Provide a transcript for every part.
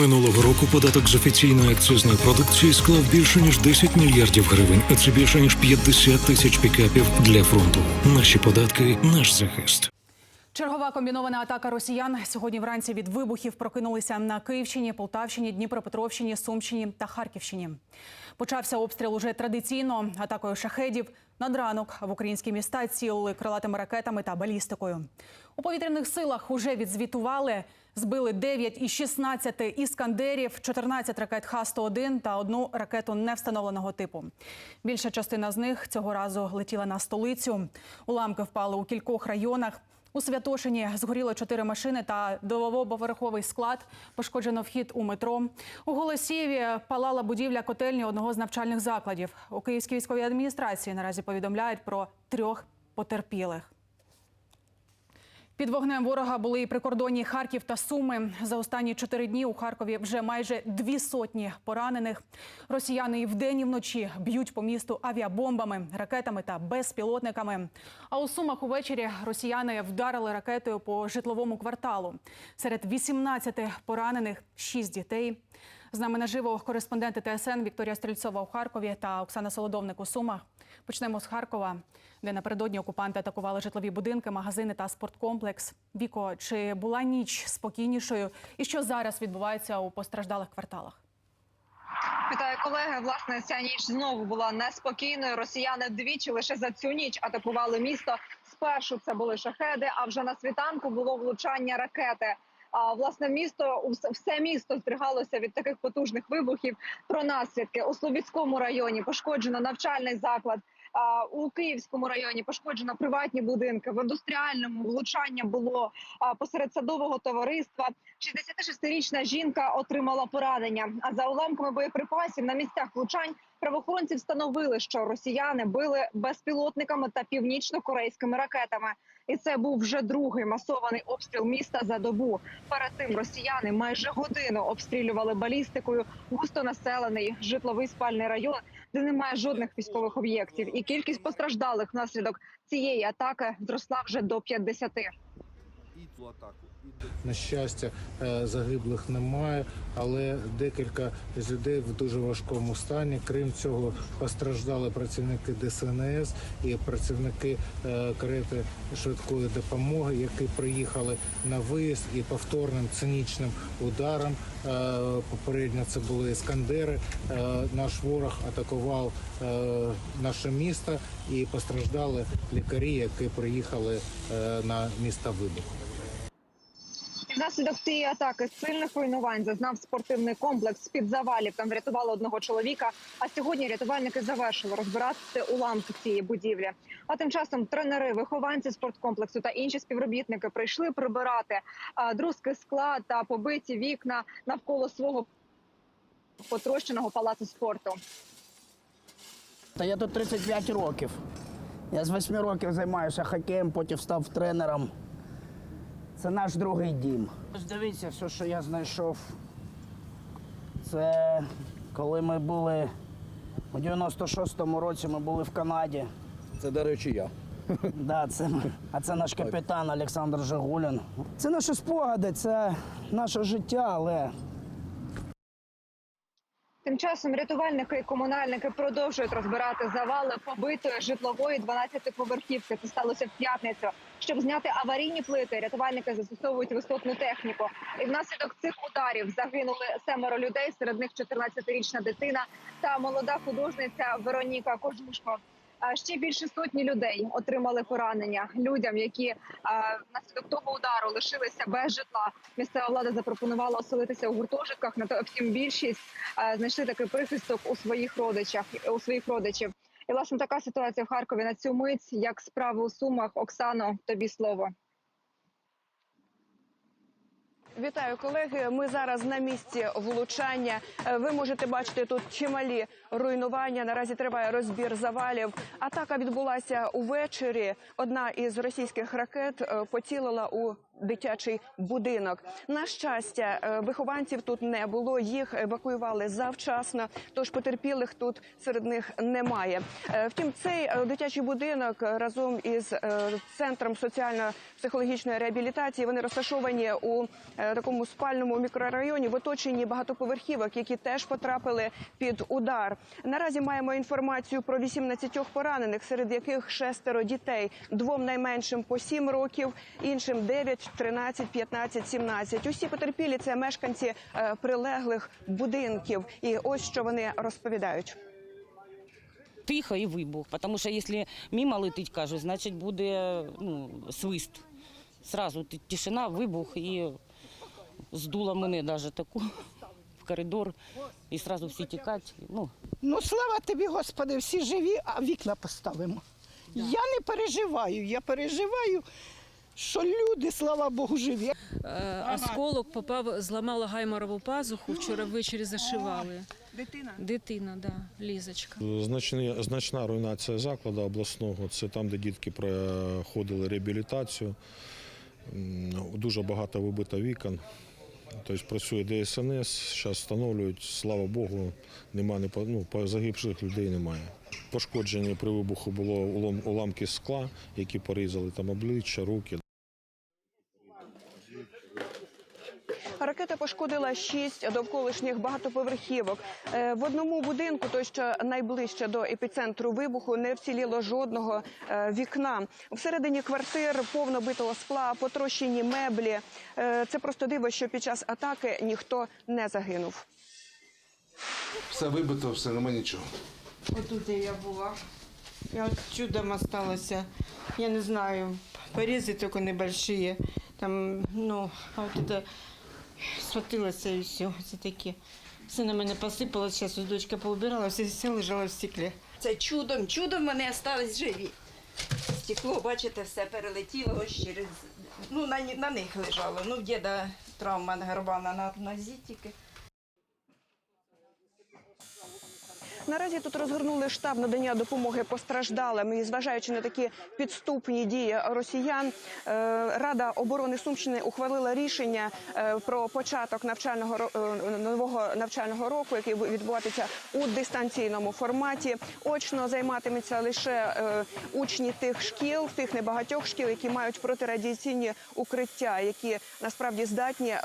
Минулого року податок з офіційної акцизної продукції склав більше ніж 10 мільярдів гривень, а це більше ніж 50 тисяч пікапів для фронту. Наші податки, наш захист. Чергова комбінована атака росіян сьогодні вранці від вибухів прокинулися на Київщині, Полтавщині, Дніпропетровщині, Сумщині та Харківщині. Почався обстріл уже традиційно атакою шахедів. Над ранок в українські міста цілили крилатими ракетами та балістикою. У повітряних силах уже відзвітували. Збили 9 із 16 іскандерів, 14 ракет Х-101 та одну ракету невстановленого типу. Більша частина з них цього разу летіла на столицю. Уламки впали у кількох районах. У Святошині згоріло чотири машини та двоповерховий склад. Пошкоджено вхід у метро. У Голосіїві палала будівля котельні одного з навчальних закладів. У Київській військовій адміністрації наразі повідомляють про трьох потерпілих. Під вогнем ворога були і прикордонні Харків та Суми. За останні чотири дні у Харкові вже майже дві сотні поранених. Росіяни і вдень, і вночі б'ють по місту авіабомбами, ракетами та безпілотниками. А у Сумах увечері росіяни вдарили ракетою по житловому кварталу. Серед 18 поранених – 6 дітей. З нами наживо кореспонденти ТСН Вікторія Стрільцова у Харкові та Оксана Солодовник у Сумах. Почнемо з Харкова, де напередодні окупанти атакували житлові будинки, магазини та спорткомплекс. Віко, чи була ніч спокійнішою? І що зараз відбувається у постраждалих кварталах? Вітаю колеги. Власне, ця ніч знову була неспокійною. Росіяни двічі лише за цю ніч атакували місто. Спершу це були шахеди, а вже на світанку було влучання ракети. А власне місто все місто здригалося від таких потужних вибухів. Про наслідки у Словіцькому районі пошкоджено навчальний заклад. У Київському районі пошкоджено приватні будинки. В індустріальному влучання було посеред садового товариства. 66-річна жінка отримала поранення. А за уламками боєприпасів на місцях влучань правоохоронці встановили, що росіяни били безпілотниками та північно-корейськими ракетами. І це був вже другий масований обстріл міста за добу. Перед тим росіяни майже годину обстрілювали балістикою густонаселений житловий спальний район, де немає жодних військових об'єктів. І кількість постраждалих внаслідок цієї атаки зросла вже до 50. І атаку. На щастя, е, загиблих немає, але декілька людей в дуже важкому стані. Крім цього, постраждали працівники ДСНС і працівники е, карети швидкої допомоги, які приїхали на виїзд і повторним цинічним ударом. е, Попередньо це були іскандери. Наш ворог атакував наше місто і постраждали лікарі, які приїхали на місто вибуху. Внаслідок цієї атаки сильних руйнувань зазнав спортивний комплекс під завалів. Там врятували одного чоловіка. А сьогодні рятувальники завершили розбирати уламки цієї будівлі. А тим часом тренери, вихованці спорткомплексу та інші співробітники прийшли прибирати друзки скла та побиті вікна навколо свого потрощеного палацу спорту. Та я тут 35 років. Я з 8 років займаюся хокеєм, потім став тренером. Це наш другий дім. Ось Дивіться, все, що я знайшов. Це коли ми були у 96-му році, ми були в Канаді. Це, до речі, я. Да, це, а це наш капітан Олександр Жигулін. Це наші спогади, це наше життя, але Тим часом рятувальники і комунальники продовжують розбирати завали побитої житлової 12-поверхівки. Це сталося в п'ятницю. Щоб зняти аварійні плити, рятувальники застосовують висотну техніку. І внаслідок цих ударів загинули семеро людей. Серед них 14-річна дитина та молода художниця Вероніка Кожушко. Ще більше сотні людей отримали поранення людям, які а, внаслідок того удару лишилися без житла. Місцева влада запропонувала оселитися у гуртожитках. На втім, більшість знайшли такий прихисток у своїх родичах у своїх родичів. І власне така ситуація в Харкові на цю мить. Як справи у Сумах, Оксано, тобі слово. Вітаю, колеги. Ми зараз на місці влучання. Е, Ви можете бачити тут чималі руйнування. Наразі триває розбір завалів. Атака відбулася увечері. Одна із російських ракет е, поцілила у дитячий будинок. На щастя, е, вихованців тут не було. Їх евакуювали завчасно. Тож потерпілих тут серед них немає. Е, Втім, цей е, дитячий будинок разом із центром соціально-психологічної реабілітації вони розташовані у такому спальному мікрорайоні в оточенні багатоповерхівок, які теж потрапили під удар. Наразі маємо інформацію про 18 поранених, серед яких шестеро дітей, двом найменшим по 7 років, іншим 9, 13, 15, 17. Усі потерпілі це мешканці е, прилеглих будинків. І ось що вони розповідають. тихо і вибух. Тому що якщо мимо летить, кажуть, значить буде ну, свист. Сразу тишина, вибух і здуло мене навіть таку в коридор. І одразу всі тікать. Ну, Ну, слава тобі, Господи, всі живі, а вікна поставимо. Я не переживаю, я переживаю, що люди, слава Богу, живі. Е, Осколок попав, зламала гайморову пазуху. Вчора ввечері зашивали. Дитина. Дитина, да, Лізочка. Значна, значна руйнація закладу обласного. Це там, де дітки проходили реабілітацію. Дуже багато вибито вікон. Тобто працює ДСНС, зараз встановлюють, слава Богу, нема не по- ну, загибших людей немає. Пошкоджені при вибуху було уламки скла, які порізали там обличчя, руки. Ракета пошкодила шість довколишніх багатоповерхівок. Е, В одному будинку, той що найближче до епіцентру вибуху, не вціліло жодного е, вікна. Всередині квартир повно битого скла, потрощені меблі. Е, Це просто диво, що під час атаки ніхто не загинув. Все вибито, все, нема нічого. Отут я була. Я от чудом осталася. Я не знаю, порезы только небольшие. Там, ну, а от это схватилося і все. Це таке. Все на мене посипалось, зараз ось дочка поубирала, все, все лежало в стеклі. Це чудом, чудом вони остались живі. Стекло, бачите, все перелетіло ось через. Ну, на, на них лежало. Ну, в діда травма горбана на нозі тільки. Наразі тут розгорнули штаб надання допомоги постраждалим. І зважаючи на такі підступні дії росіян, е, Рада оборони Сумщини ухвалила рішення е, про початок навчального е, нового навчального року, який відбуватися у дистанційному форматі. Очно займатиметься лише учні тих шкіл, тих небагатьох шкіл, які мають протирадіаційні укриття, які насправді здатні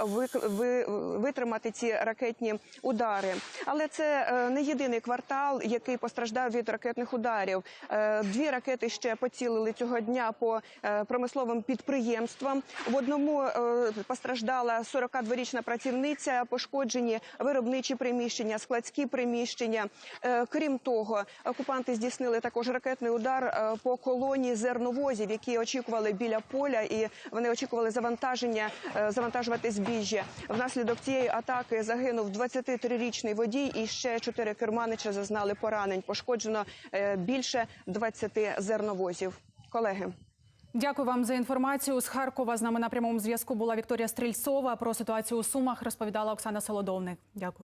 витримати ці ракетні удари. Але це не єдиний квартал, який постраждав від ракетних ударів. Е, Дві ракети ще поцілили цього дня по е, промисловим підприємствам. В одному е, постраждала 42-річна працівниця, пошкоджені виробничі приміщення, складські приміщення. Крім того, окупанти здійснили також ракетний удар по колонії зерновозів, які очікували біля поля, і вони очікували завантаження, завантажувати збіжжя. Внаслідок цієї атаки загинув 23-річний водій, і ще чотири керманича зазнали поранень. Пошкоджено е, більше 20 зерновозів. Колеги. Дякую вам за інформацію. З Харкова з нами на прямому зв'язку була Вікторія Стрільцова. Про ситуацію у Сумах розповідала Оксана Солодовник. Дякую.